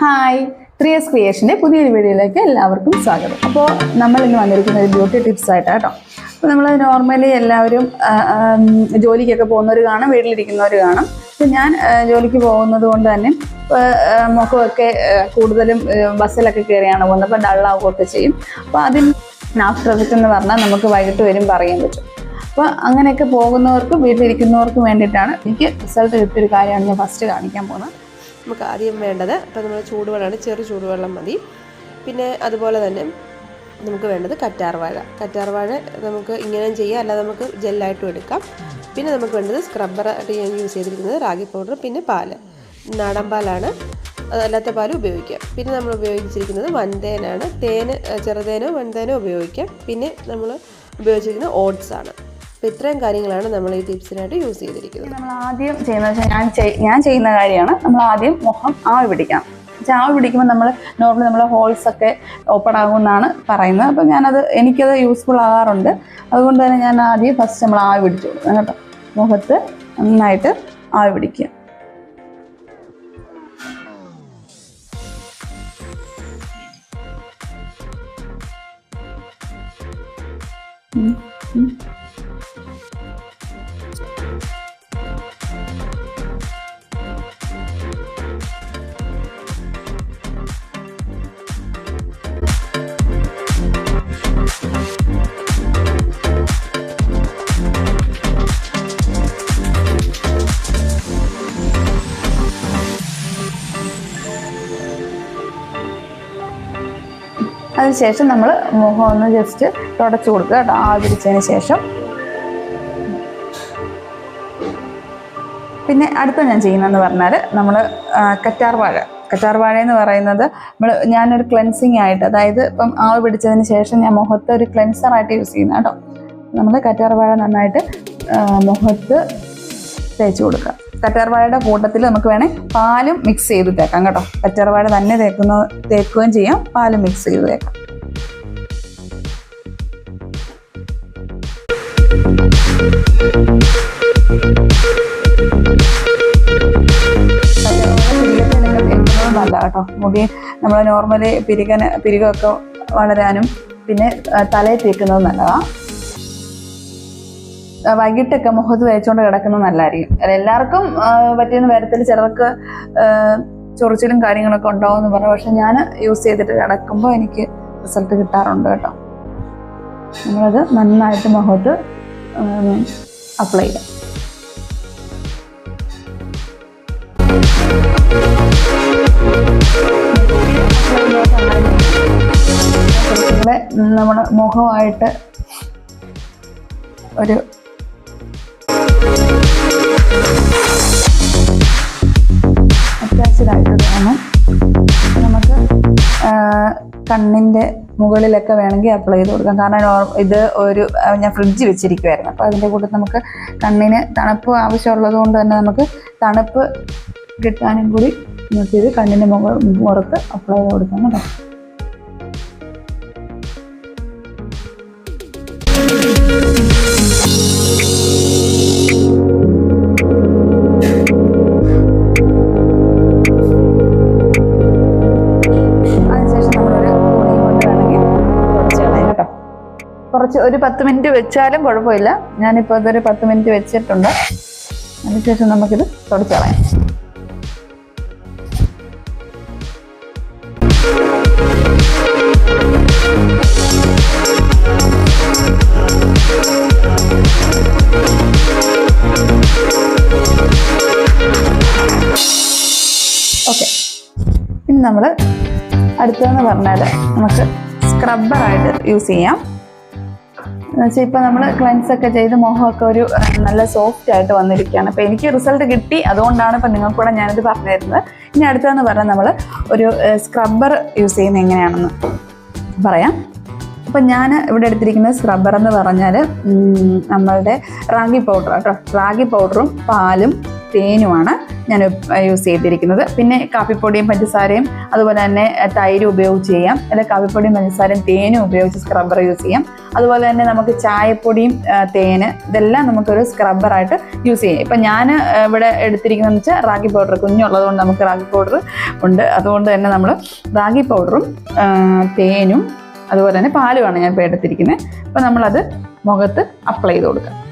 Hi. Three S ക്രിയേഷന്റെ പുതിയൊരു വീഡിയോയിലേക്ക് എല്ലാവർക്കും സ്വാഗതം. അപ്പോൾ നമ്മൾ ഇന്ന് വന്നിരിക്കുന്ന ഒരു ബ്യൂട്ടി ടിപ്സ് ആയിട്ടാണ് കേട്ടോ അപ്പോൾ നമ്മൾ നോർമലി എല്ലാവരും ജോലിക്കൊക്കെ പോകുന്നവർ കാണും വീട്ടിലിരിക്കുന്നവർ കാണും. അപ്പം ഞാൻ ജോലിക്ക് പോകുന്നത് കൊണ്ട് തന്നെ മുഖമൊക്കെ കൂടുതലും ബസ്സിലൊക്കെ കയറിയാണ് പോകുന്നത്. അപ്പോൾ ഡള്ളാവുകയൊക്കെ ചെയ്യും. അപ്പോൾ അതിന് ആഫ്റ്റർ എഫക്റ്റ് എന്ന് പറഞ്ഞാൽ നമുക്ക് വൈകിട്ട് വരും പറയാൻ പറ്റും. അപ്പോൾ അങ്ങനെയൊക്കെ പോകുന്നവർക്കും വീട്ടിലിരിക്കുന്നവർക്കും വേണ്ടിയിട്ടാണ് എനിക്ക് റിസൾട്ട് കിട്ടിയൊരു കാര്യമാണ് ഞാൻ ഫസ്റ്റ് കാണിക്കാൻ പോകുന്നത്. നമുക്ക് ആദ്യം വേണ്ടത് അപ്പം നമ്മൾ ചൂടുവെള്ളമാണ് ചെറു ചൂടുവെള്ളം മതി. പിന്നെ അതുപോലെ തന്നെ നമുക്ക് വേണ്ടത് കറ്റാർവാഴ കറ്റാർവാഴ നമുക്ക് ഇങ്ങനെ ചെയ്യാം അല്ലാതെ നമുക്ക് ജെല്ലായിട്ടും എടുക്കാം. പിന്നെ നമുക്ക് വേണ്ടത് സ്ക്രബ്ബറായിട്ട് ഞാൻ യൂസ് ചെയ്തിരിക്കുന്നത് റാഗി പൗഡർ പിന്നെ പാൽ. നാടൻ പാലാണ് അതല്ലാത്ത പാൽ ഉപയോഗിക്കാം. പിന്നെ നമ്മൾ ഉപയോഗിച്ചിരിക്കുന്നത് വൻതേനാണ് തേന് ചെറുതേനോ വൻതേനോ ഉപയോഗിക്കാം. പിന്നെ നമ്മൾ ഉപയോഗിച്ചിരിക്കുന്നത് ഓട്സ് ആണ് അപ്പോൾ ഇത്രയും കാര്യങ്ങളാണ് നമ്മൾ ഈ ടിപ്സിനായിട്ട് യൂസ് ചെയ്തിരിക്കുന്നത്. നമ്മൾ ആദ്യം ചെയ്യുന്നത് വെച്ചാൽ ഞാൻ ഞാൻ ചെയ്യുന്ന കാര്യമാണ് നമ്മൾ ആദ്യം മുഖം ആവി പിടിക്കാം ചാവ് പിടിക്കുമ്പോൾ നമ്മൾ നോർമലി നമ്മൾ ഹോൾസ് ഒക്കെ ഓപ്പൺ ആകുമെന്നാണ് പറയുന്നത്. അപ്പോൾ ഞാനത് എനിക്കത് യൂസ്ഫുൾ ആകാറുണ്ട്. അതുകൊണ്ട് തന്നെ ഞാൻ ആദ്യം ഫസ്റ്റ് നമ്മൾ ആവി പിടിച്ചു കൊടുക്കണം കേട്ടോ. മുഖത്ത് നന്നായിട്ട് ആവി പിടിക്കുക. ഉം. അതിനുശേഷം നമ്മൾ മുഖം ഒന്ന് ജസ്റ്റ് തുടച്ചു കൊടുക്കുക കേട്ടോ. ആദരിച്ചതിന് ശേഷം. പിന്നെ അടുത്ത ഞാൻ ചെയ്യുന്നതെന്ന് പറഞ്ഞാൽ നമ്മൾ കറ്റാർ വാഴ. കറ്റാർ വാഴ എന്ന് പറയുന്നത് നമ്മൾ ഞാനൊരു ക്ലെൻസിങ് ആയിട്ട് അതായത് ഇപ്പം ആവി പിടിച്ചതിന് ശേഷം ഞാൻ മുഖത്ത് ഒരു ക്ലെൻസർ ആയിട്ട് യൂസ് ചെയ്യുന്ന കേട്ടോ. നമ്മൾ കറ്റാർ വാഴ നന്നായിട്ട് മുഖത്ത് തേച്ച് കൊടുക്കുക. കറ്റാർവാഴയുടെ കൂട്ടത്തിൽ നമുക്ക് വേണേൽ പാലും മിക്സ് ചെയ്ത് തേക്കാം കേട്ടോ. കറ്റാർവാഴ തന്നെ തേക്കുന്ന തേക്കുകയും ചെയ്യാം പാലും മിക്സ് ചെയ്ത് തേക്കാം. കറ്റാർവാഴ പിരികത്തിനൊക്കെ തേക്കുന്നത് നല്ല കേട്ടോ. മുടി നമ്മൾ നോർമലി പിരികന പിരികമൊക്കെ വളരാനും പിന്നെ തലയിൽ തേക്കുന്നത് നല്ലതാണ് വൈകിട്ടൊക്കെ മുഖത്ത് തേച്ചുകൊണ്ട് കിടക്കുന്നത് നല്ലതായിരിക്കും. എല്ലാവർക്കും പറ്റിയെന്ന് വരത്തിൽ ചിലർക്ക് ചൊറിച്ചിലും കാര്യങ്ങളൊക്കെ ഉണ്ടാവും എന്ന് പറഞ്ഞു. പക്ഷെ ഞാൻ യൂസ് ചെയ്തിട്ട് കിടക്കുമ്പോൾ എനിക്ക് റിസൾട്ട് കിട്ടാറുണ്ട് കേട്ടോ. നമ്മളത് നന്നായിട്ട് മുഖത്ത് അപ്ലൈ ചെയ്യാം. കുറച്ചുകൂടെ നമ്മുടെ മുഖമായിട്ട് ഒരു അറ്റാച്ച്ഡ് ആയിട്ട് തോന്നും നമുക്ക് കണ്ണിന്റെ മുകളിലൊക്കെ വേണമെങ്കിൽ അപ്ലൈ ചെയ്ത് കൊടുക്കാം. കാരണം ഇത് ഒരു ഞാൻ ഫ്രിഡ്ജ് വെച്ചിരിക്കുമായിരുന്നു അപ്പോൾ അതിന്റെ കൂടെ നമുക്ക് കണ്ണിന് തണുപ്പ് ആവശ്യമുള്ളത് കൊണ്ട് തന്നെ നമുക്ക് തണുപ്പ് കിട്ടാനും കൂടി നമുക്ക് ഇത് കണ്ണിന്റെ മുകൾ പുറത്ത് അപ്ലൈ ചെയ്ത് കൊടുക്കാം കേട്ടോ. ഒരു പത്ത് മിനിറ്റ് വെച്ചാലും കുഴപ്പമില്ല. ഞാനിപ്പോൾ ഇതൊരു പത്ത് മിനിറ്റ് വെച്ചിട്ടുണ്ട്. അതിനുശേഷം നമുക്കിത് തുടച്ചളയാം ഓക്കെ ഇനി നമ്മൾ അടുത്തതെന്ന് പറഞ്ഞാൽ നമുക്ക് സ്ക്രബ്ബറായിട്ട് യൂസ് ചെയ്യാം. എന്നുവെച്ചാൽ ഇപ്പോൾ നമ്മൾ ക്ലൻസ് ഒക്കെ ചെയ്ത് മുഖമൊക്കെ ഒരു നല്ല സോഫ്റ്റ് ആയിട്ട് വന്നിരിക്കുകയാണ്. അപ്പോൾ എനിക്ക് റിസൾട്ട് കിട്ടി. അതുകൊണ്ടാണ് ഇപ്പം നിങ്ങൾക്ക് കൂടെ ഞാനിത് പറഞ്ഞു തരുന്നത് ഇനി അടുത്തതെന്ന് പറഞ്ഞാൽ നമ്മൾ ഒരു സ്ക്രബ്ബർ യൂസ് ചെയ്യുന്നത് എങ്ങനെയാണെന്ന് പറയാം. അപ്പം ഞാൻ ഇവിടെ എടുത്തിരിക്കുന്ന സ്ക്രബ്ബർ എന്ന് പറഞ്ഞാൽ നമ്മളുടെ റാഗി പൗഡർ കേട്ടോ റാഗി പൗഡറും പാലും തേനുമാണ്. ഞാൻ യൂസ് ചെയ്തിരിക്കുന്നത്. പിന്നെ കാപ്പിപ്പൊടിയും പഞ്ചസാരയും അതുപോലെ തന്നെ തൈര് ഉപയോഗിച്ച് ചെയ്യാം. അല്ലെങ്കിൽ കാപ്പിപ്പൊടിയും പഞ്ചസാരയും തേനും ഉപയോഗിച്ച് സ്ക്രബ്ബർ യൂസ് ചെയ്യാം. അതുപോലെ തന്നെ നമുക്ക് ചായപ്പൊടിയും തേന് ഇതെല്ലാം നമുക്കൊരു സ്ക്രബ്ബറായിട്ട് യൂസ് ചെയ്യാം. ഇപ്പം ഞാൻ ഇവിടെ എടുത്തിരിക്കുന്നതെന്ന് വെച്ചാൽ റാഗി പൗഡർ കുഞ്ഞുള്ളതുകൊണ്ട് നമുക്ക് റാഗി പൗഡർ ഉണ്ട്. അതുകൊണ്ട് തന്നെ നമ്മൾ റാഗി പൗഡറും തേനും അതുപോലെ തന്നെ പാലുമാണ് ഞാൻ ഇപ്പോൾ എടുത്തിരിക്കുന്നത് അപ്പം നമ്മളത് മുഖത്ത് അപ്ലൈ ചെയ്ത് കൊടുക്കുക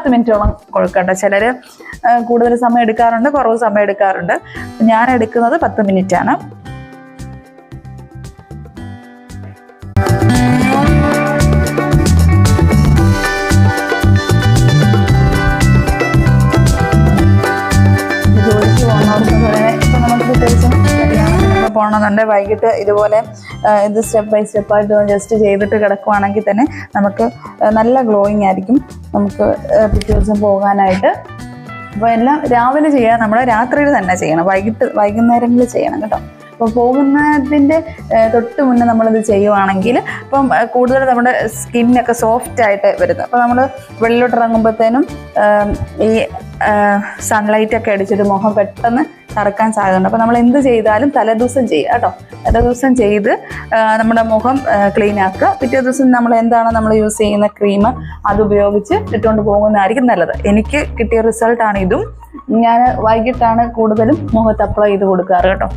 പത്ത് മിനിറ്റോളം കൊടുക്കട്ടെ ചിലർ കൂടുതൽ സമയം എടുക്കാറുണ്ട് കുറവ് സമയം എടുക്കാറുണ്ട്. ഞാൻ എടുക്കുന്നത് പത്ത് മിനിറ്റ് ആണ്. ജോലിക്ക് പോകുന്നവർക്ക് വളരെ ഇപ്പം നമുക്ക് പ്രത്യേകിച്ചും കല്യാണത്തിനൊക്കെ പോകണമെന്നുണ്ട് വൈകിട്ട് ഇതുപോലെ ഇത് സ്റ്റെപ്പ് ബൈ സ്റ്റെപ്പായിട്ട് ജസ്റ്റ് ചെയ്തിട്ട് കിടക്കുവാണെങ്കിൽ തന്നെ നമുക്ക് നല്ല ഗ്ലോയിങ് ആയിരിക്കും. നമുക്ക് പിറ്റേ ദിവസം പോകാനായിട്ട്. അപ്പോൾ എല്ലാം രാവിലെ ചെയ്യുക നമ്മൾ രാത്രിയിൽ തന്നെ ചെയ്യണം. വൈകിട്ട് വൈകുന്നേരങ്ങളിൽ ചെയ്യണം കേട്ടോ. അപ്പോൾ പോകുന്നതിന്റെ തൊട്ട് മുന്നേ നമ്മളിത് ചെയ്യുവാണെങ്കിൽ ഇപ്പം കൂടുതൽ നമ്മുടെ സ്കിന്നൊക്കെ സോഫ്റ്റ് ആയിട്ട് വരുന്നത് അപ്പോൾ നമ്മൾ വെള്ളിലോട്ട് ഇറങ്ങുമ്പോഴത്തേനും ഈ സൺലൈറ്റ് ഒക്കെ അടിച്ചിട്ട് മുഖം പെട്ടെന്ന് കറക്കാൻ സാധ്യതയുണ്ട്. അപ്പോൾ നമ്മൾ എന്ത് ചെയ്താലും തലേദിവസം ചെയ്യുക കേട്ടോ. തലേദിവസം ചെയ്ത് നമ്മുടെ മുഖം ക്ലീൻ ആക്കുക. പിറ്റേ ദിവസം നമ്മൾ എന്താണ് നമ്മൾ യൂസ് ചെയ്യുന്ന ക്രീം അത് ഉപയോഗിച്ച് ഇട്ടുകൊണ്ട് പോകുന്നതായിരിക്കും നല്ലത്. എനിക്ക് കിട്ടിയ റിസൾട്ടാണ് ഇതും. ഞാൻ വൈകിട്ടാണ് കൂടുതലും മുഖത്ത് അപ്ലൈ ചെയ്ത് കൊടുക്കാറ് കേട്ടോ.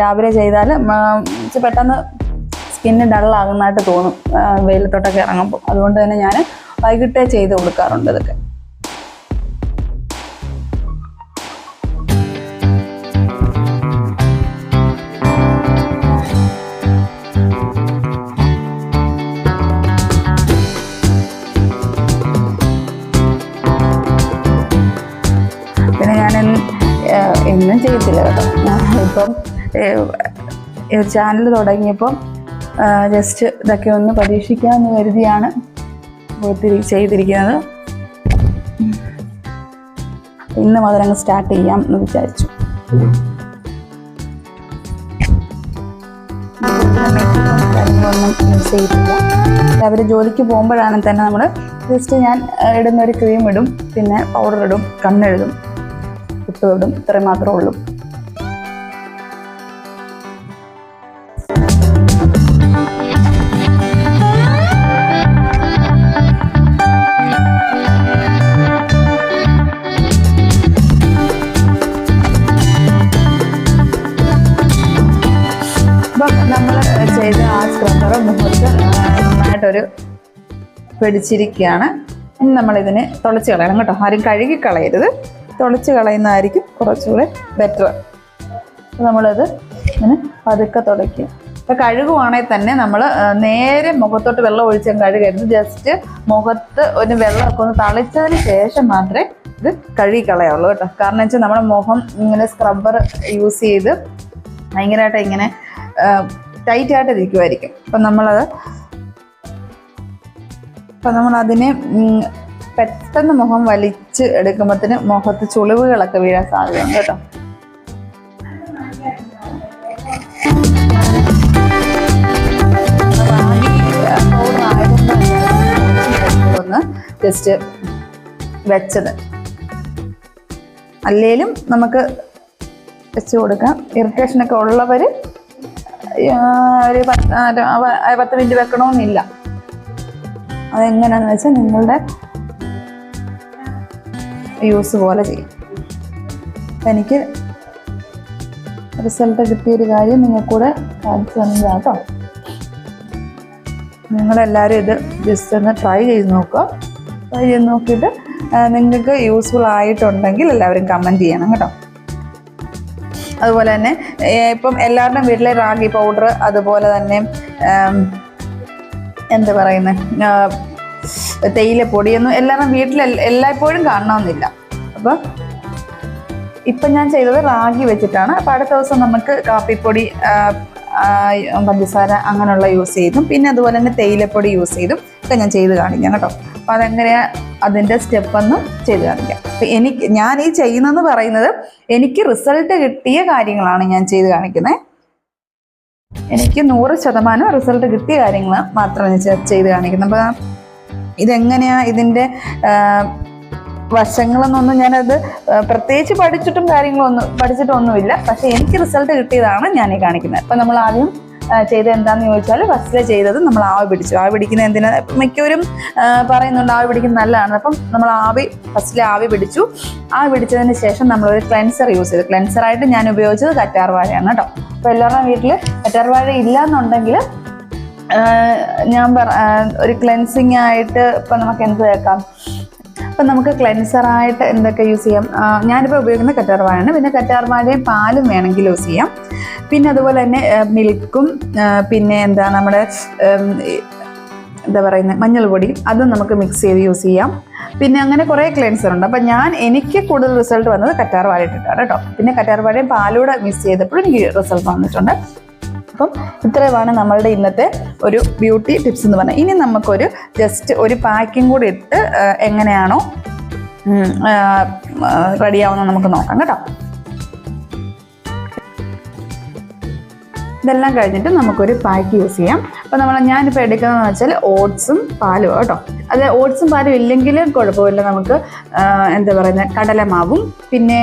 രാവിലെ ചെയ്താൽ പെട്ടെന്ന് സ്കിന്ന് ഡള്ളാകുന്നതായിട്ട് തോന്നും. വെയിലത്തോട്ടൊക്കെ ഇറങ്ങുമ്പോൾ. അതുകൊണ്ട് തന്നെ ഞാൻ വൈകിട്ടേ ചെയ്ത് കൊടുക്കാറുണ്ട് ഇതൊക്കെ. ഇപ്പം ചാനൽ തുടങ്ങിയപ്പം ജസ്റ്റ് ഇതൊക്കെ ഒന്ന് പരീക്ഷിക്കാമെന്ന് കരുതിയാണ് ഒത്തിരി ചെയ്തിരിക്കുന്നത്. ഇന്ന് മുതൽ അങ്ങ് സ്റ്റാർട്ട് ചെയ്യാം എന്ന് വിചാരിച്ചു. ഒന്നും ചെയ്തില്ല. അവർ ജോലിക്ക് പോകുമ്പോഴാണ് തന്നെ നമ്മൾ ജസ്റ്റ് ഞാൻ ഇടുന്ന ഒരു ക്രീം ഇടും പിന്നെ പൗഡർ ഇടും കണ്ണെഴുതും ഇടും ഇത്രയും മാത്രമേ ഉള്ളൂ. നന്നായിട്ടൊരു പിടിച്ചിരിക്കുകയാണ്. ഇനി നമ്മളിതിനെ തുളച്ച് കളയണം കേട്ടോ. ആരും കഴുകി കളയരുത്. തുളച്ച് കളയുന്നതായിരിക്കും കുറച്ചുകൂടെ ബെറ്റർ നമ്മളത് ഇങ്ങനെ പതുക്കെ തുടയ്ക്കുക. ഇപ്പം കഴുകുവാണെങ്കിൽ തന്നെ നമ്മൾ നേരെ മുഖത്തോട്ട് വെള്ളം ഒഴിച്ചും കഴുകരുത്. ജസ്റ്റ് മുഖത്ത് ഒരു വെള്ളമൊക്കെ ഒന്ന് തളിച്ചതിന് ശേഷം മാത്രമേ ഇത് കഴുകി കളയാവുള്ളൂ കേട്ടോ. കാരണം വെച്ചാൽ നമ്മുടെ മുഖം ഇങ്ങനെ സ്ക്രബ്ബർ യൂസ് ചെയ്ത് ഭയങ്കരമായിട്ട് ഇങ്ങനെ ടൈറ്റായിട്ട് ഇരിക്കുമായിരിക്കും അപ്പം നമ്മളത് അപ്പം നമ്മൾ അതിനെ പെട്ടെന്ന് മുഖം വലിച്ച് എടുക്കുമ്പോഴത്തേന് മുഖത്ത് ചുളിവുകളൊക്കെ വീഴാൻ സാധ്യതയുണ്ട് കേട്ടോ. ഒന്ന് ജസ്റ്റ് വെച്ചത്. അല്ലേലും നമുക്ക് വെച്ച് കൊടുക്കാം. ഇറിറ്റേഷനൊക്കെ ഉള്ളവർ ഒരു പത്ത് പത്ത് മിനിറ്റ് വെക്കണമെന്നില്ല അതെങ്ങനെയാണെന്ന് വെച്ചാൽ നിങ്ങളുടെ യൂസ് പോലെ ചെയ്യും. എനിക്ക് റിസൾട്ട് കിട്ടിയൊരു കാര്യം നിങ്ങൾക്കൂടെ കാണിച്ചു തന്നതാണ് കേട്ടോ നിങ്ങളെല്ലാവരും ഇത് ജസ്റ്റ് ഒന്ന് ട്രൈ ചെയ്ത് നോക്കുക. ട്രൈ ചെയ്ത് നോക്കിയിട്ട് നിങ്ങൾക്ക് യൂസ്ഫുൾ ആയിട്ടുണ്ടെങ്കിൽ എല്ലാവരും കമന്റ് ചെയ്യണം കേട്ടോ. അതുപോലെ തന്നെ ഇപ്പം എല്ലാവരുടെയും വീട്ടിലെ റാഗി പൗഡർ അതുപോലെ തന്നെ എന്താ പറയുന്നത് തേയിലപ്പൊടിയൊന്നും എല്ലാവരും വീട്ടിൽ എല്ലായ്പ്പോഴും കാണണമെന്നില്ല. അപ്പം ഇപ്പം ഞാൻ ചെയ്തത് റാഗി വെച്ചിട്ടാണ്. അപ്പം അടുത്ത ദിവസം നമുക്ക് കാപ്പിപ്പൊടി പഞ്ചസാര അങ്ങനെയുള്ള യൂസ് ചെയ്തും പിന്നെ അതുപോലെ തന്നെ തേയിലപ്പൊടി യൂസ് ചെയ്തും ഒക്കെ ഞാൻ ചെയ്ത് കാണിക്കാം കേട്ടോ. അപ്പോൾ അതെങ്ങനെയാ അതിന്റെ സ്റ്റെപ്പ് ഒന്ന് ചെയ്ത് കാണിക്കാം. അപ്പം എനിക്ക് ഞാൻ ഈ ചെയ്യുന്നതെന്ന് പറയുന്നത് എനിക്ക് റിസൾട്ട് കിട്ടിയ കാര്യങ്ങളാണ് ഞാൻ ചെയ്ത് കാണിക്കുന്നത്. എനിക്ക് നൂറ് ശതമാനം റിസൾട്ട് കിട്ടിയ കാര്യങ്ങൾ മാത്രമാണ് ഞാൻ ചെയ്ത് കാണിക്കുന്നത്. അപ്പം ഇതെങ്ങനെയാ ഇതിന്റെ വശങ്ങളെന്നൊന്നും ഞാനത് പ്രത്യേകിച്ച് പഠിച്ചിട്ടും കാര്യങ്ങളൊന്നും പഠിച്ചിട്ടൊന്നുമില്ല. പക്ഷേ എനിക്ക് റിസൾട്ട് കിട്ടിയതാണ് ഞാൻ ഈ കാണിക്കുന്നത്. അപ്പം നമ്മൾ ആദ്യം ചെയ്ത് എന്താണെന്ന് ചോദിച്ചാൽ ഫസ്റ്റിൽ ചെയ്തത് നമ്മൾ ആവി പിടിച്ചു. ആവി പിടിക്കുന്ന എന്തിനാ? മിക്കവരും പറയുന്നുണ്ട് ആവി പിടിക്കുന്നത് നല്ലതാണ്. അപ്പം നമ്മൾ ആവി ഫസ്റ്റിൽ ആവി പിടിച്ചു. ആവി പിടിച്ചതിന് ശേഷം നമ്മളൊരു ക്ലെൻസർ യൂസ് ചെയ്തു. ക്ലെൻസറായിട്ട് ഞാൻ ഉപയോഗിച്ചത് കറ്റാർവാഴയാണ് കേട്ടോ. അപ്പോൾ എല്ലാവരുടെയും വീട്ടിൽ കറ്റാർവാഴ ഇല്ല എന്നുണ്ടെങ്കിൽ ഞാൻ പറ ഒരു ക്ലെൻസിങ് ആയിട്ട് ഇപ്പം നമുക്ക് എന്ത് കേൾക്കാം അപ്പം നമുക്ക് ക്ലെൻസറായിട്ട് എന്തൊക്കെ യൂസ് ചെയ്യാം? ഞാനിപ്പോൾ ഉപയോഗിക്കുന്ന കറ്റാർവാഴയാണ് പിന്നെ കറ്റാർവാഴയും പാലും വേണമെങ്കിൽ യൂസ് ചെയ്യാം. പിന്നെ അതുപോലെ തന്നെ മിൽക്കും പിന്നെ എന്താ നമ്മുടെ എന്താ പറയുന്നത് മഞ്ഞൾ പൊടി അതും നമുക്ക് മിക്സ് ചെയ്ത് യൂസ് ചെയ്യാം. പിന്നെ അങ്ങനെ കുറേ ക്ലെൻസർ ഉണ്ട്. അപ്പം ഞാൻ എനിക്ക് കൂടുതൽ റിസൾട്ട് വന്നത് കറ്റാർവാഴ ഇട്ടിട്ടാണ് കേട്ടോ. പിന്നെ കറ്റാർവാഴയും പാലൂടെ മിക്സ് ചെയ്തപ്പോഴും എനിക്ക് റിസൾട്ട് വന്നിട്ടുണ്ട്. അപ്പം ഇത്രയുമാണ് നമ്മളുടെ ഇന്നത്തെ ഒരു ബ്യൂട്ടി ടിപ്സ് എന്ന് പറഞ്ഞാൽ. ഇനി നമുക്കൊരു ജസ്റ്റ് ഒരു പാക്കിംഗ് കൂടി ഇട്ട് എങ്ങനെയാണോ റെഡിയാവുന്ന നമുക്ക് നോക്കാം കേട്ടോ. ഇതെല്ലാം കഴിഞ്ഞിട്ട് നമുക്കൊരു പാക്ക് യൂസ് ചെയ്യാം. അപ്പോൾ നമ്മൾ ഞാനിപ്പോൾ എടുക്കുന്നതെന്ന് വെച്ചാൽ ഓട്സും പാലും കേട്ടോ. അത് ഓട്സും പാലും ഇല്ലെങ്കിലും കുഴപ്പമില്ല. നമുക്ക് എന്താ പറയുന്നത് കടലമാവും. പിന്നെ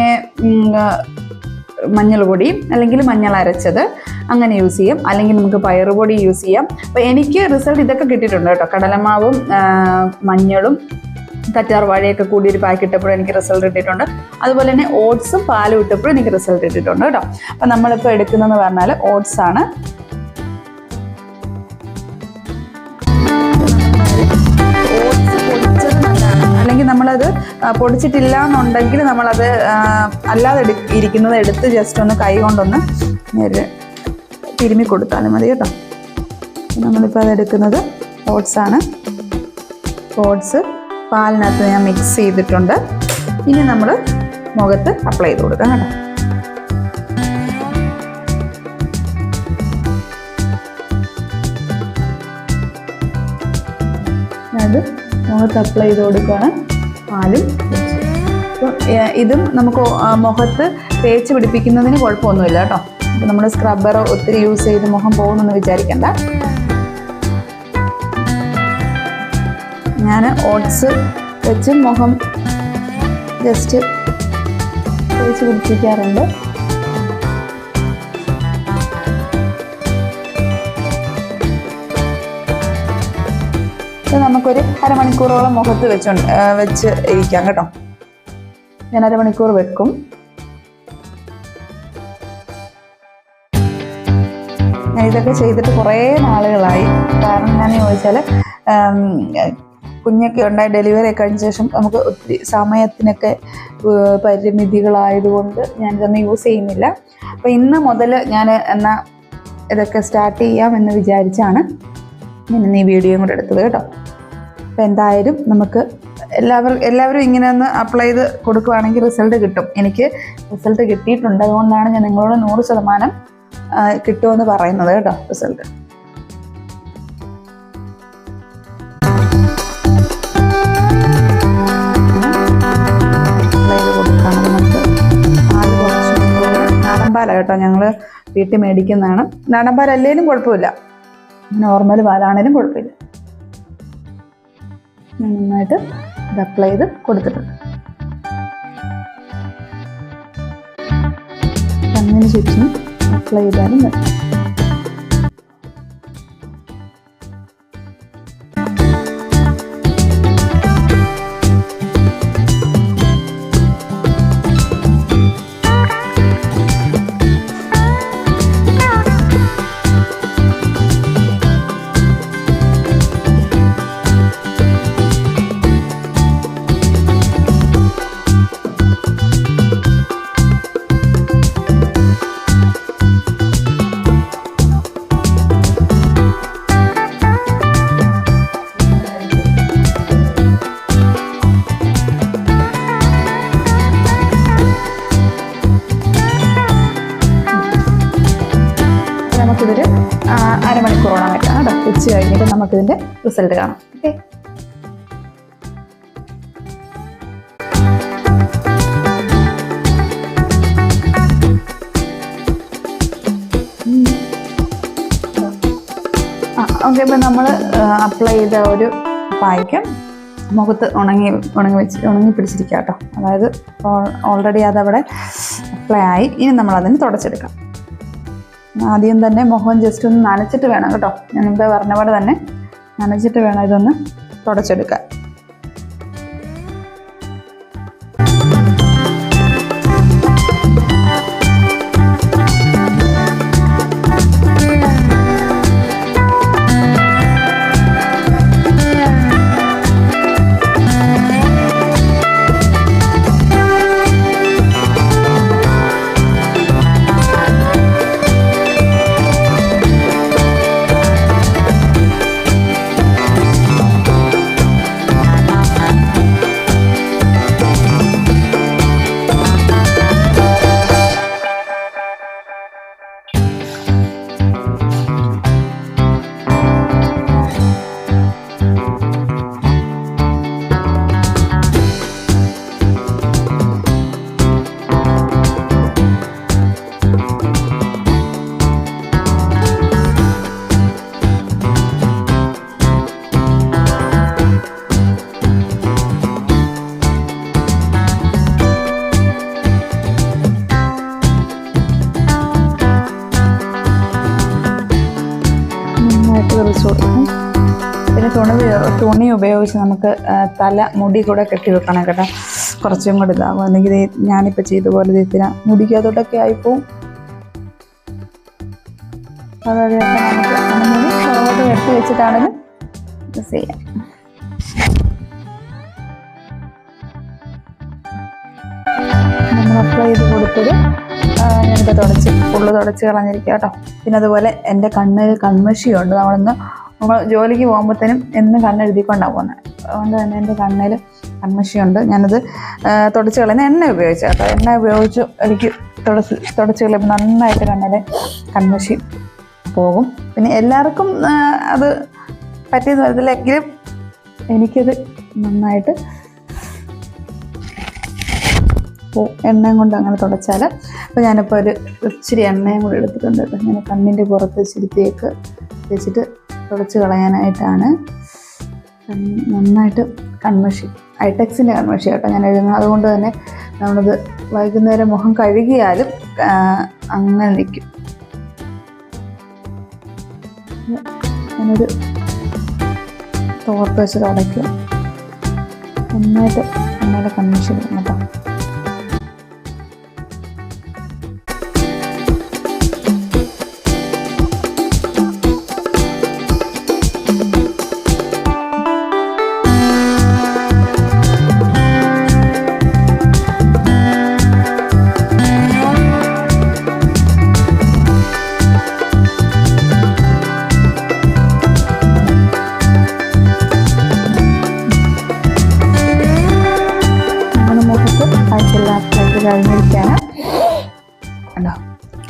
മഞ്ഞൾ പൊടിയും അല്ലെങ്കിൽ മഞ്ഞൾ അരച്ചത്. അങ്ങനെ യൂസ് ചെയ്യും. അല്ലെങ്കിൽ നമുക്ക് പയറുപൊടി യൂസ് ചെയ്യാം. അപ്പോൾ എനിക്ക് റിസൾട്ട് ഇതൊക്കെ കിട്ടിയിട്ടുണ്ട് കേട്ടോ. കടലമാവും മഞ്ഞളും കറ്റാർ വാഴയൊക്കെ കൂടി ഒരു പാക്ക് ഇട്ടപ്പോഴും എനിക്ക് റിസൾട്ട് കിട്ടിയിട്ടുണ്ട്. അതുപോലെ തന്നെ ഓട്സും പാലും ഇട്ടപ്പോഴും എനിക്ക് റിസൾട്ട് കിട്ടിയിട്ടുണ്ട് കേട്ടോ. അപ്പം നമ്മളിപ്പോൾ എടുക്കുന്നതെന്ന് പറഞ്ഞാൽ ഓട്സ് ആണ്. നമ്മളത് പൊടിച്ചിട്ടില്ല എന്നുണ്ടെങ്കിൽ നമ്മളത് അല്ലാതെ ഇരിക്കുന്നത് എടുത്ത് ജസ്റ്റ് ഒന്ന് കൈ കൊണ്ടൊന്ന് തിരുമ്മി കൊടുത്താലും മതി കേട്ടോ. നമ്മളിപ്പോൾ അത് എടുക്കുന്നത് ഓട്സ് പാലിനകത്ത് ഞാൻ മിക്സ് ചെയ്തിട്ടുണ്ട്. ഇനി നമ്മൾ മുഖത്ത് അപ്ലൈ ചെയ്ത് കൊടുക്കാം കേട്ടോ. മുഖത്ത് അപ്ലൈ ചെയ്ത് കൊടുക്കുകയാണ് പാലും ഇതും നമുക്ക് മുഖത്ത് തേച്ച് പിടിപ്പിക്കുന്നതിന് കുഴപ്പമൊന്നുമില്ല കേട്ടോ. നമ്മൾ സ്ക്രബ്ബറോ ഒത്തിരി യൂസ് ചെയ്ത് മുഖം പോകുമെന്ന് വിചാരിക്കണ്ട. ഞാൻ ഓട്സ് വെച്ച് മുഖം ജസ്റ്റ് തേച്ച് പിടിപ്പിക്കാറുണ്ട്. നമുക്കൊരു അരമണിക്കൂറോളം മുഖത്ത് വെച്ചോണ്ട് വെച്ച് ഇരിക്കാം കേട്ടോ. ഞാൻ അരമണിക്കൂർ വെക്കും. ഇതൊക്കെ ചെയ്തിട്ട് കുറേ നാളുകളായി. കാരണം എന്താണെന്ന് ചോദിച്ചാൽ കുഞ്ഞൊക്കെ ഉണ്ടായി ഡെലിവറി ഒക്കെ കഴിഞ്ഞ ശേഷം നമുക്ക് ഒത്തിരി സമയത്തിനൊക്കെ പരിമിതികളായതുകൊണ്ട് ഞാനിതൊന്നും യൂസ് ചെയ്യുന്നില്ല. അപ്പോൾ ഇന്ന് മുതൽ ഞാൻ എന്നാൽ ഇതൊക്കെ സ്റ്റാർട്ട് ചെയ്യാം എന്ന് വിചാരിച്ചാണ് ഞാൻ ഇന്ന് ഈ വീഡിയോയും കൂടെ എടുത്തത് കേട്ടോ. അപ്പോൾ എന്തായാലും നമുക്ക് എല്ലാവരും എല്ലാവരും ഇങ്ങനെ ഒന്ന് അപ്ലൈ ചെയ്ത് കൊടുക്കുവാണെങ്കിൽ റിസൾട്ട് കിട്ടും. എനിക്ക് റിസൾട്ട് കിട്ടിയിട്ടുണ്ട്. അതുകൊണ്ടാണ് ഞാൻ നിങ്ങളോട് നൂറ് ശതമാനം കിട്ടുമെന്ന് പറയുന്നത് കേട്ടോ റിസൾട്ട്. അപ്ലൈ ചെയ്ത് കൊടുക്കുകയാണ് നമുക്ക്. പാൽ കുറച്ച് കേട്ടോ ഞങ്ങൾ വീട്ടിൽ മേടിക്കുന്നതാണ്. നാടൻ പാൽ അല്ലെങ്കിലും കുഴപ്പമില്ല. നോർമൽ പാലാണേലും കുഴപ്പമില്ല. നന്നായിട്ട് ഇത് അപ്ലൈ ചെയ്ത് കൊടുത്തിട്ടുണ്ട്. അങ്ങനെ ചുറ്റും അപ്ലൈ ചെയ്താലും മതി നമുക്കിതിന്റെ റിസൾട്ട് കാണാം. ഓക്കെ? ഓക്കെ ഇപ്പം നമ്മൾ അപ്ലൈ ചെയ്ത ഒരു പായ്ക്ക് മുഖത്ത് ഉണങ്ങി ഉണങ്ങി വെച്ച് ഉണങ്ങി പിടിച്ചിരിക്കുക കേട്ടോ. അതായത് ഓൾറെഡി അതവിടെ അപ്ലൈ ആയി. ഇനി നമ്മളതിന് തുടച്ചെടുക്കാം. ആദ്യം തന്നെ മുഖം ജസ്റ്റ് ഒന്ന് നനച്ചിട്ട് വേണം കേട്ടോ. ഞാൻ മുമ്പേ പറഞ്ഞ പോലെ തന്നെ നനച്ചിട്ട് വേണം ഇതൊന്ന് തുടച്ചെടുക്കാൻ. ഉപയോഗിച്ച് നമുക്ക് തല മുടി കൂടെ കെട്ടി വെക്കണം കേട്ടോ. കുറച്ചും കൂടെ ഇതാകും അല്ലെങ്കിൽ ഞാനിപ്പോൾ ചെയ്ത പോലെ മുടിക്ക് അതോടൊക്കെ ആയിപ്പോവും. അതായത് നമുക്ക് മുടി കെട്ടി വെച്ചിട്ടാണെങ്കിലും ചെയ്യാം. നമ്മൾ ചെയ്ത് കൊടുത്തത് ഞാനിപ്പോൾ തുടച്ച് ഫുള്ള് തുടച്ച് കളഞ്ഞിരിക്കുക കേട്ടോ. പിന്നെ അതുപോലെ എന്റെ കണ്ണിൽ കൺമഷിയുണ്ട് നമ്മളൊന്ന് നമ്മൾ ജോലിക്ക് പോകുമ്പോഴത്തേനും എന്നും കണ്ണെഴുതിക്കൊണ്ടാണ് പോകുന്നത്. അതുകൊണ്ട് തന്നെ എന്റെ കണ്ണിൽ കൺമഷിയുണ്ട്. ഞാനത് തുടച്ച് കളയുന്ന എണ്ണ ഉപയോഗിച്ച്. കേട്ടോ എണ്ണ ഉപയോഗിച്ച് എനിക്ക് തുടച്ച് തുടച്ച് കളയുമ്പോൾ നന്നായിട്ട് കണ്ണിൽ കൺമഷി പോകും. പിന്നെ എല്ലാവർക്കും അത് പറ്റിയ തരത്തിലെങ്കിലും എനിക്കത് നന്നായിട്ട് എണ്ണയും കൊണ്ട് അങ്ങനെ തുടച്ചാൽ. അപ്പോൾ ഞാനിപ്പോൾ ഒരു ഇച്ചിരി എണ്ണയും കൂടി എടുത്തിട്ടുണ്ട്. കേട്ടോ ഞാൻ കണ്ണിന്റെ പുറത്ത് ഇച്ചിരിത്തേക്ക് വെച്ചിട്ട് തുടച്ച് കളയാനായിട്ടാണ്. നന്നായിട്ട് കൺമഷി ഐടെക്സിന്റെ കൺമഷി കേട്ടോ ഞാൻ എഴുതുന്നത്. അതുകൊണ്ട് തന്നെ നമ്മളത് വൈകുന്നേരം മുഖം കഴുകിയാലും അങ്ങനെ നിൽക്കും. ഞാനൊരു തോർത്ത് വെച്ച് തുടയ്ക്കും. നന്നായിട്ട് നന്നായിട്ട് കൺമഷി കേട്ടോ.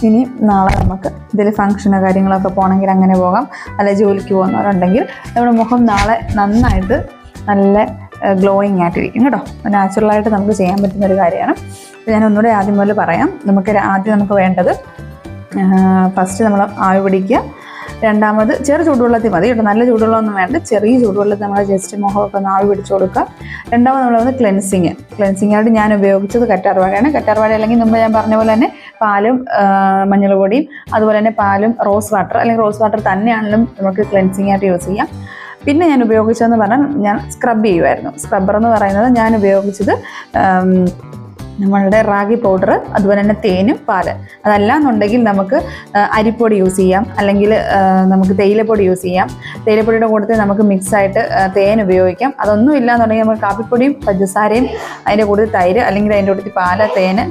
ഇനി നാളെ നമുക്ക് ഇതിൽ ഫംഗ്ഷനോ കാര്യങ്ങളൊക്കെ പോകണമെങ്കിൽ അങ്ങനെ പോകാം. അല്ലെ ജോലിക്ക് പോകുന്നവരുണ്ടെങ്കിൽ നമ്മുടെ മുഖം നാളെ നന്നായിട്ട് നല്ല ഗ്ലോയിങ് ആയിട്ടിരിക്കും കേട്ടോ. നാച്ചുറലായിട്ട് നമുക്ക് ചെയ്യാൻ പറ്റുന്ന ഒരു കാര്യമാണ്. ഞാൻ ഒന്നുകൂടെ ആദ്യം മുതൽ പറയാം. നമുക്ക് ആദ്യം നമുക്ക് വേണ്ടത് ഫസ്റ്റ് നമ്മൾ ആവി പിടിക്കുക. രണ്ടാമത് ചെറു ചൂടുവെള്ളത്തിൽ മതി കേട്ടോ. നല്ല ചൂടുവെള്ളമൊന്നും വേണ്ട. ചെറിയ ചൂടുവെള്ളത്തിൽ നമ്മൾ ജസ്റ്റ് മുഖമൊക്കെ നാവ് പിടിച്ചു കൊടുക്കുക. രണ്ടാമത് നമ്മൾ വന്ന് ക്ലെൻസിങ് ക്ലെൻസിങ് ആയിട്ട് ഞാൻ ഉപയോഗിച്ചത് കറ്റാർവാഴയാണ്. കറ്റാർവാഴ അല്ലെങ്കിൽ മുമ്പ് ഞാൻ പറഞ്ഞ പോലെ തന്നെ പാലും മഞ്ഞൾപൊടിയും അതുപോലെ തന്നെ പാലും റോസ് വാട്ടർ അല്ലെങ്കിൽ റോസ് വാട്ടർ തന്നെയാണെങ്കിലും നമുക്ക് ക്ലെൻസിങ് ആയിട്ട് യൂസ് ചെയ്യാം. പിന്നെ ഞാൻ ഉപയോഗിച്ചതെന്ന് പറഞ്ഞാൽ ഞാൻ സ്ക്രബ് ചെയ്യുമായിരുന്നു സ്ക്രബ്ബർ എന്ന് പറയുന്നത് ഞാൻ ഉപയോഗിച്ചത് നമ്മളുടെ റാഗി പൗഡർ അതുപോലെ തന്നെ തേനും പാൽ. അതല്ല എന്നുണ്ടെങ്കിൽ നമുക്ക് അരിപ്പൊടി യൂസ് ചെയ്യാം. അല്ലെങ്കിൽ നമുക്ക് തേയിലപ്പൊടി യൂസ് ചെയ്യാം. തേയിലപ്പൊടിയുടെ കൂട്ടത്തിൽ നമുക്ക് മിക്സായിട്ട് തേൻ ഉപയോഗിക്കാം. അതൊന്നും ഇല്ല എന്നുണ്ടെങ്കിൽ നമുക്ക് കാപ്പിപ്പൊടിയും പഞ്ചസാരയും അതിന്റെ കൂട്ടത്തിൽ തൈര് അല്ലെങ്കിൽ അതിന്റെ കൂട്ടത്തിൽ പാൽ തേന്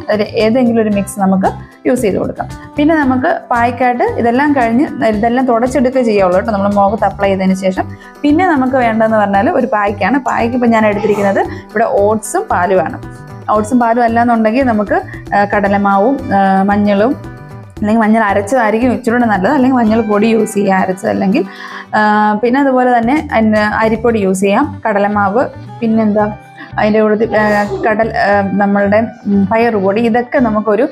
ഏതെങ്കിലും ഒരു മിക്സ് നമുക്ക് യൂസ് ചെയ്ത് കൊടുക്കാം. പിന്നെ നമുക്ക് പായ്ക്കായിട്ട് ഇതെല്ലാം കഴിഞ്ഞ് ഇതെല്ലാം തുടച്ചെടുക്കുക ചെയ്യാവുള്ളൂ കേട്ടോ. നമ്മൾ മുഖത്ത് അപ്ലൈ ചെയ്തതിന് ശേഷം. പിന്നെ നമുക്ക് വേണ്ടതെന്ന് പറഞ്ഞാൽ ഒരു പായ്ക്കാണ്. പായ്ക്ക് ഇപ്പം ഞാൻ എടുത്തിരിക്കുന്നത് ഇവിടെ ഓട്സും പാലുമാണ് ഓട്സും പാലും അല്ല എന്നുണ്ടെങ്കിൽ നമുക്ക് കടലമാവും മഞ്ഞളും അല്ലെങ്കിൽ മഞ്ഞൾ അരച്ചതായിരിക്കും ഇച്ചിരി കൂടെ നല്ലത്. അല്ലെങ്കിൽ മഞ്ഞൾ പൊടി യൂസ് ചെയ്യുക അരച്ചത് അല്ലെങ്കിൽ പിന്നെ അതുപോലെ തന്നെ അരിപ്പൊടി യൂസ് ചെയ്യാം കടലമാവ് പിന്നെന്താ അതിന്റെ കൂടെ കടൽ നമ്മളുടെ പയർ പൊടി ഇതൊക്കെ നമുക്കൊരു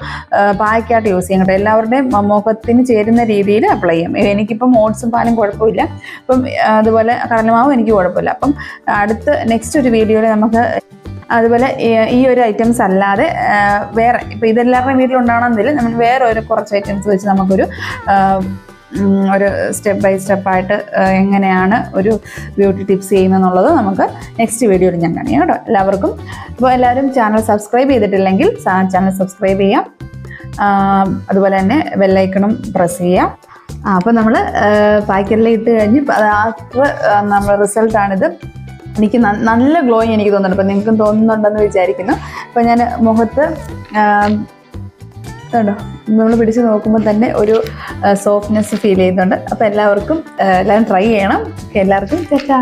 പായ്ക്കായിട്ട് യൂസ് ചെയ്യാം കേട്ടോ. എല്ലാവരുടെയും മുഖത്തിന് ചേരുന്ന രീതിയിൽ അപ്ലൈ ചെയ്യാം. എനിക്കിപ്പം ഓട്സും പാലും കുഴപ്പമില്ല. അപ്പം അതുപോലെ കടലമാവും എനിക്ക് കുഴപ്പമില്ല. അപ്പം അടുത്ത നെക്സ്റ്റ് ഒരു വീഡിയോയിൽ നമുക്ക് അതുപോലെ ഈ- ഒരു ഐറ്റംസ് അല്ലാതെ വേറെ ഇപ്പോൾ ഇതെല്ലാവരുടെയും വീട്ടിലുണ്ടാവണമെന്നില്ല. നമ്മൾ വേറെ ഒരു കുറച്ച് ഐറ്റംസ് വെച്ച് നമുക്കൊരു ഒരു സ്റ്റെപ്പ് ബൈ സ്റ്റെപ്പായിട്ട് എങ്ങനെയാണ് ഒരു ബ്യൂട്ടി ടിപ്സ് ചെയ്യുന്നതെന്നുള്ളത് നമുക്ക് നെക്സ്റ്റ് വീഡിയോയിൽ ഞാൻ കാണിക്കാം കേട്ടോ. എല്ലാവർക്കും അപ്പോൾ എല്ലാവരും ചാനൽ സബ്സ്ക്രൈബ് ചെയ്തിട്ടില്ലെങ്കിൽ ചാനൽ സബ്സ്ക്രൈബ് ചെയ്യാം. അതുപോലെ തന്നെ ബെല്ലൈക്കണും പ്രസ് ചെയ്യാം. അപ്പോൾ നമ്മൾ പാക്കറ്റിൽ ഇട്ട് കഴിഞ്ഞ് ആഫ്റ്റർ നമ്മൾ റിസൾട്ടാണിത് എനിക്ക് നല്ല ഗ്ലോയിങ് എനിക്ക് തോന്നുന്നുണ്ട്. അപ്പം നിങ്ങൾക്കും തോന്നുന്നുണ്ടെന്ന് വിചാരിക്കുന്നു. അപ്പം ഞാൻ മുഖത്ത് കണ്ടോ നമ്മൾ പിടിച്ച് നോക്കുമ്പോൾ തന്നെ ഒരു സോഫ്റ്റ്നെസ് ഫീൽ ചെയ്യുന്നുണ്ട്. അപ്പോൾ എല്ലാവർക്കും എല്ലാവരും ട്രൈ ചെയ്യണം. എല്ലാവർക്കും ചേട്ടാ.